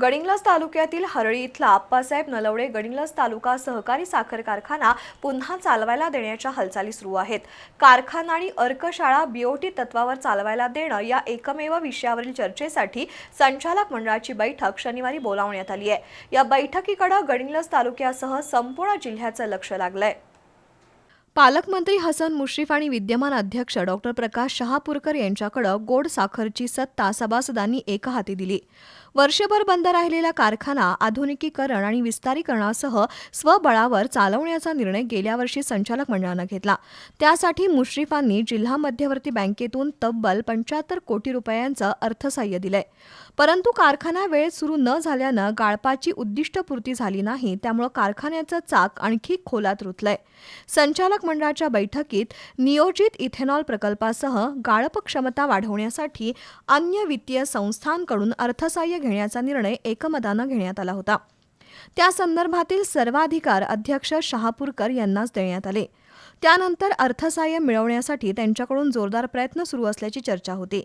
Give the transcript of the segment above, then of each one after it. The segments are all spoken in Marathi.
गडिंग्लज तालुक्यातील हरळी इथला आप्पासाहेब नलवडे गडिंग्लज तालुका सहकारी साखर कारखाना पुन्हा चालवायला देण्याच्या हालचाली सुरू आहेत. कारखाना आणि अर्कशाळा बीओटी तत्वावर चालवायला देणं या एकमेव विषयावरील चर्चेसाठी संचालक मंडळाची बैठक शनिवारी बोलावण्यात आली आहे. या बैठकीकडे गडिंग्लज तालुक्यासह संपूर्ण जिल्ह्याचं लक्ष लागलंय. पालकमंत्री हसन मुश्रीफ आणि विद्यमान अध्यक्ष डॉक्टर प्रकाश शहापूरकर यांच्याकडे गोड साखरची सत्ता सभासदांनी एकहाती दिली. वर्षभर बंद राहिलेला कारखाना आधुनिकीकरण आणि विस्तारीकरणासह स्वबळावर चालवण्याचा निर्णय गेल्या वर्षी संचालक मंडळानं घेतला. त्यासाठी मुश्रीफांनी जिल्हा मध्यवर्ती बँकेतून तब्बल पंच्याहत्तर कोटी रुपयांचं अर्थसहाय्य दिलंय. परंतु कारखाना वेळेत सुरू न झाल्यानं गाळपाची उद्दिष्टपूर्ती झाली नाही त्यामुळे कारखान्याचं चाक आणखी खोलात रुतलंय. संचालक मंडळाच्या बैठकीत नियोजित इथेनॉल प्रकल्पासह गाळप क्षमता वाढवण्यासाठी अन्य वित्तीय संस्थांकडून अर्थसहाय्य घेण्याचा निर्णय एकमतानं घेण्यात आला होता. त्या संदर्भातील सर्वाधिकार अध्यक्ष शहापूरकर यांनाच देण्यात आले. त्यानंतर अर्थसहाय्य मिळवण्यासाठी त्यांच्याकडून जोरदार प्रयत्न सुरू असल्याची चर्चा होती.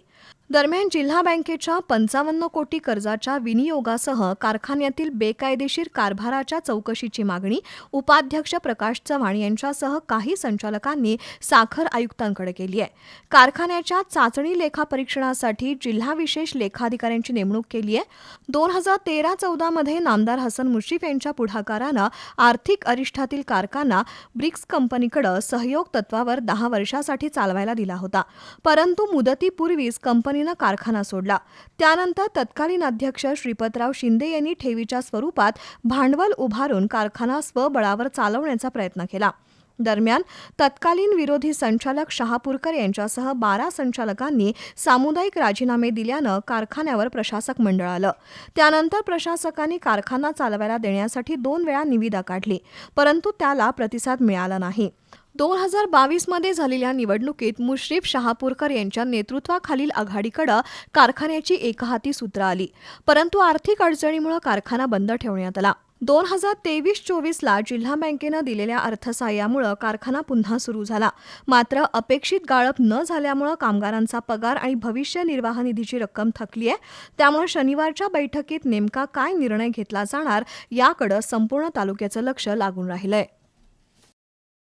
दरम्यान जिल्हा बँकेच्या पंचावन्न कोटी कर्जाच्या विनियोगासह कारखान्यातील बेकायदेशीर कारभाराच्या चौकशीची मागणी उपाध्यक्ष प्रकाश चव्हाण यांच्यासह काही संचालकांनी साखर आयुक्तांकडे केली आहे. कारखान्याच्या चाचणी लेखापरीक्षणासाठी जिल्हा विशेष लेखाधिकाऱ्यांची नेमणूक केली आहे. दोन हजार तेरा चौदामध्ये नामदार हसन मुश्रीफ यांच्या पुढाकारानं आर्थिक अरिष्ठातील कारखाना ब्रिक्स कंपनीकडे सहयोग तत्वावर दहा वर्षासाठी चालवायला दिला होता. परंतु मुदतीपूर्वीच कंपनी कंपनीनं कारखाना सोडला. त्यानंतर तत्कालीन अध्यक्ष श्रीपतराव शिंदे यांनी ठेवीच्या स्वरूपात भांडवल उभारून कारखाना स्वबळावर चालवण्याचा प्रयत्न केला. दरम्यान तत्कालीन विरोधी संचालक शहापूरकर यांच्यासह बारा संचालकांनी सामुदायिक राजीनामे दिल्यानं कारखान्यावर प्रशासक मंडळ आलं. त्यानंतर प्रशासकांनी कारखाना चालवायला देण्यासाठी दोन वेळा निविदा काढली परंतु त्याला प्रतिसाद मिळाला नाही. दोन हजार बावीसमध्ये झालेल्या निवडणुकीत मुश्रीफ शहापूरकर यांच्या नेतृत्वाखालील आघाडीकडे कारखान्याची एकहाती सूत्र आली. परंतु आर्थिक अडचणीमुळे कारखाना बंद ठेवण्यात आला. दोन हजार तेवीस चोवीसला जिल्हा बँकेनं दिलेल्या अर्थसहाय्यामुळं कारखाना पुन्हा सुरू झाला. मात्र अपेक्षित गाळप न झाल्यामुळं कामगारांचा पगार आणि भविष्य निर्वाह निधीची रक्कम थकली आहे. त्यामुळे शनिवारच्या बैठकीत नेमका काय निर्णय घेतला जाणार याकडं संपूर्ण तालुक्याचं लक्ष लागून राहिलंय.